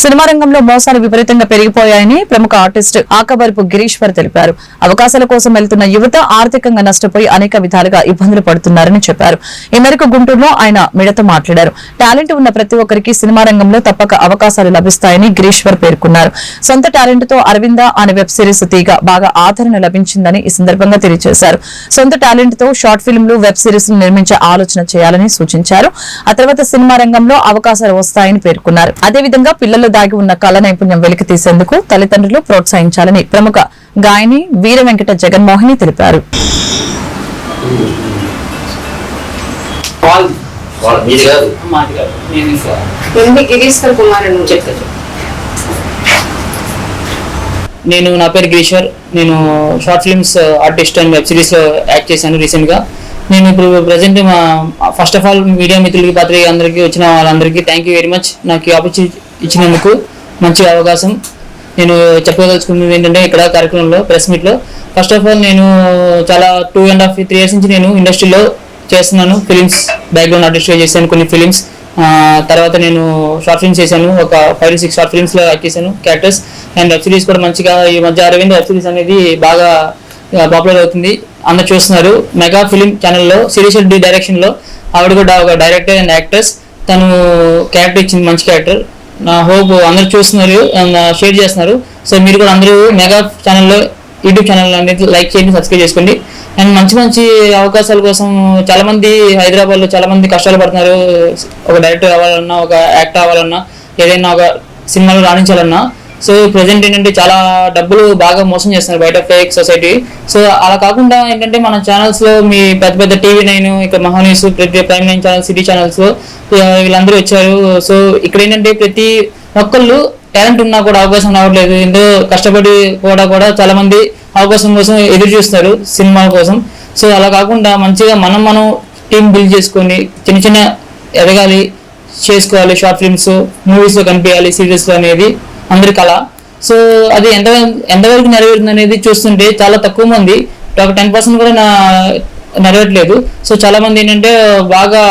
Cinema రంగంలో మోసాలు విపరీతంగా పెరిగిపోయాయని ప్రముఖ ఆర్టిస్ట్ ఆకబరుపు గిరీశ్వర్ తెలిపారు. అవకాశాల కోసం వెళ్తున్న యువత ఆర్థికంగా నష్టపోయి అనేక విధాలుగా ఇబ్బందులు పడుతున్నారని చెప్పారు. ఈ మేరకు గుంటూరులో ఆయన మిడత మాట్లాడారు. టాలెంట్ ఉన్న ప్రతి ఒక్కరికి సినిమా రంగంలో తప్పక అవకాశాలు లభిస్తాయని గిరీశ్వర్ పేర్కొన్నారు. సొంత టాలెంట్తో అరవింద అనే వెబ్ సిరీస్ తీగ బాగా ఆదరణ లభించిందని ఈ సందర్భంగా తెలియజేశారు. సొంత టాలెంట్తో షార్ట్ ఫిల్మ్లు వెబ్ సిరీస్ నిర్మించే ఆలోచన చేయాలని సూచించారు. ఆ తర్వాత సినిమా రంగంలో అవకాశాలు వస్తాయని పేర్కొన్నారు. అదేవిధంగా పిల్లల్లో దాగి ఉన్న కళ నైపుణ్యం వెలికి తీసేందుకు తల్లిదండ్రులు ప్రోత్సహించాలని ప్రముఖ గాయని వీర వెంకట జగన్మోహిని తెలిపారు. నేను గిరీశ్వర్ కుమార్ అని నా పేరు గిరీశ్వర్. నేను short films artist and web సిరీస్లో యాక్ట్ చేశాను రీసెంట్గా. నేను ఇప్పుడు ప్రజెంట్ మా ఫస్ట్ ఆఫ్ ఆల్ మీడియా మిత్రులకి పత్రిక అందరికీ వచ్చిన వాళ్ళందరికీ థ్యాంక్ యూ వెరీ మచ్ నాకు ఆపర్చునిటీ ఇచ్చినందుకు మంచి అవకాశం. నేను చెప్పదలుచుకున్నది ఏంటంటే ఇక్కడ కార్యక్రమంలో ప్రెస్ మీట్లో. ఫస్ట్ ఆఫ్ ఆల్ నేను చాలా two and half three years నుంచి నేను ఇండస్ట్రీలో చేస్తున్నాను. ఫిలిమ్స్ బ్యాక్గ్రౌండ్ ఆర్టిస్ట్గా చేశాను కొన్ని ఫిలిమ్స్ తర్వాత నేను షార్ట్ ఫిల్మ్స్ చేశాను. ఒక ఫైవ్ సిక్స్ షార్ట్ ఫిల్మ్స్లో యాక్ట్ చేశాను క్యారెక్టర్స్ అండ్ వెబ్ సిరీస్ కూడా మంచిగా ఈ మధ్య అరవింద్ వెబ్ సిరీస్ అనేది బాగా పాపులర్ అవుతుంది. అందరు చూస్తున్నారు. మెగా ఫిలిం ఛానల్లో సిరీస్ డి డైరెక్షన్లో ఆవిడ కూడా ఒక డైరెక్టర్ అండ్ యాక్టర్స్ తను క్యారెక్టర్ ఇచ్చింది మంచి క్యారెక్టర్ నా హోప్ అందరు చూస్తున్నారు షేర్ uh, చేస్తున్నారు. సో మీరు కూడా అందరూ మెగా ఛానల్లో యూట్యూబ్ ఛానల్ అనేది లైక్ చేయండి సబ్స్క్రైబ్ చేసుకోండి. అండ్ మంచి మంచి అవకాశాల కోసం చాలా మంది చాలామంది చాలా మంది కష్టాలు పడుతున్నారు. ఒక డైరెక్టర్ అవ్వాలన్నా ఒక యాక్టర్ అవ్వాలన్నా ఏదైనా ఒక సినిమాలో రాణించాలన్నా. సో ప్రజెంట్ ఏంటంటే చాలా డబ్బులు బాగా మోసం చేస్తున్నారు బయట ఫేక్ సొసైటీ సో అలా కాకుండా ఏంటంటే మన ఛానల్స్లో మీ పెద్ద పెద్ద టీవీ నైన్ ఇక్కడ మహాన్యూస్ ప్రతి prime nine channel city channels వీళ్ళందరూ వచ్చారు. సో ఇక్కడ ఏంటంటే ప్రతి ఒక్కళ్ళు టాలెంట్ ఉన్నా కూడా అవకాశం రావట్లేదు. ఎంతో కష్టపడి కూడా కూడా చాలా మంది అవకాశం కోసం ఎదురు చూస్తారు సినిమా కోసం. సో అలా కాకుండా మంచిగా మనం మనం టీం బిల్డ్ చేసుకొని చిన్న చిన్న ఎదగాలి చేసుకోవాలి షార్ట్ ఫిల్మ్స్ మూవీస్లో కనిపించాలి సీరియల్స్లో అనేది అందరి కళ. సో అది ఎంత ఎంతవరకు నెరవేరుతుంది అనేది చూస్తుంటే చాలా తక్కువ మంది ఒక టెన్ పర్సెంట్ కూడా నా నెరవేరట్లేదు. సో చాలా మంది ఏంటంటే బాగా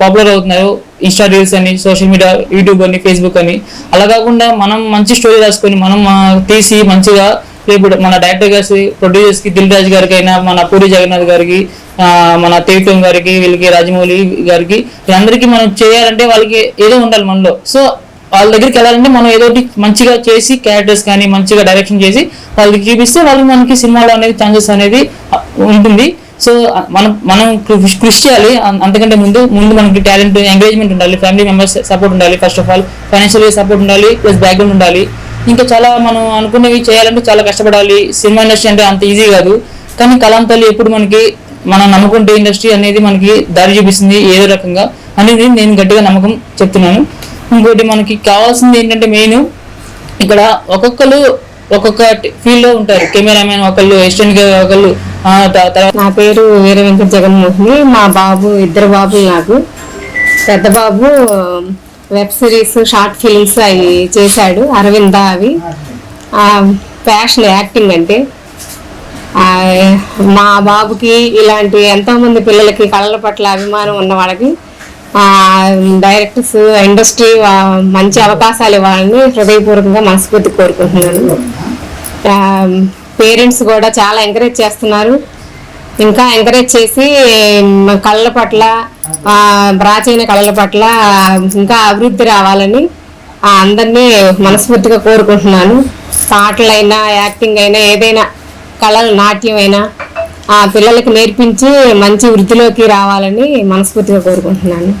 పాపులర్ అవుతున్నారు ఇన్స్టా రీల్స్ అని సోషల్ మీడియా యూట్యూబ్ అని ఫేస్బుక్ అని. అలా కాకుండా మనం మంచి స్టోరీ రాసుకొని మనం తీసి మంచిగా రేపు మన డైరెక్టర్ గారి ప్రొడ్యూసర్స్కి దిల్ రాజు గారికి అయినా మన పూరి జగన్నాథ్ గారికి మన తేటం గారికి వీళ్ళకి రాజమౌళి గారికి వీళ్ళందరికీ మనం చేయాలంటే వాళ్ళకి ఏదో ఉండాలి మనలో. సో వాళ్ళ దగ్గరికి వెళ్ళాలంటే మనం ఏదో ఒకటి మంచిగా చేసి క్యారెక్టర్స్ కానీ మంచిగా డైరెక్షన్ చేసి వాళ్ళకి చూపిస్తే వాళ్ళు మనకి సినిమాలో అనేది ఛాన్సెస్ అనేది ఉంటుంది. సో మనం మనం కృషి కృషి చేయాలి. అంతకంటే ముందు ముందు మనకి టాలెంట్ ఎంకరేజ్మెంట్ ఉండాలి. ఫ్యామిలీ మెంబర్స్ సపోర్ట్ ఉండాలి first of all financial support ఉండాలి ప్లస్ బ్యాక్గ్రౌండ్ ఉండాలి. ఇంకా చాలా మనం అనుకునేవి చేయాలంటే చాలా కష్టపడాలి. సినిమా ఇండస్ట్రీ అంటే అంత ఈజీ కాదు. కానీ కళాంతలు ఎప్పుడు మనకి మనం నమ్ముకుంటే ఇండస్ట్రీ అనేది మనకి దారి చూపిస్తుంది ఏదో రకంగా అనేది నేను గట్టిగా నమ్మకం చెప్తున్నాను. ఇంకోటి మనకి కావాల్సింది ఏంటంటే మెయిన్ ఇక్కడ ఒక్కొక్కరు ఒక్కొక్క ఫీల్డ్లో ఉంటారు. కెమెరామెన్ ఒకళ్ళు అసిస్టెంట్ ఒకళ్ళు. నా పేరు వీర వెంకట జగన్మోహిని. మా బాబు ఇద్దరు బాబులు నాకు. పెద్ద బాబు వెబ్ సిరీస్ షార్ట్ ఫిల్మ్స్ అవి చేశాడు అరవింద అవి. ప్యాషన్ యాక్టింగ్ అంటే. మా బాబుకి ఇలాంటి ఎంతోమంది పిల్లలకి కళల పట్ల అభిమానం ఉన్న వాళ్ళకి డైరెక్టర్స్ ఇండస్ట్రీ మంచి అవకాశాలు ఇవ్వాలని హృదయపూర్వకంగా మనస్ఫూర్తి కోరుకుంటున్నాను. పేరెంట్స్ కూడా చాలా ఎంకరేజ్ చేస్తున్నారు. ఇంకా ఎంకరేజ్ చేసి కళ్ళ కళల పట్ల ప్రాచీన కళల పట్ల ఇంకా అభివృద్ధి రావాలని అందరినీ మనస్ఫూర్తిగా కోరుకుంటున్నాను. పాటలైనా యాక్టింగ్ అయినా ఏదైనా కళలు నాట్యం అయినా ఆ పిల్లలకు నేర్పించి మంచి వృద్ధిలోకి రావాలని మనస్ఫూర్తిగా కోరుకుంటున్నాను.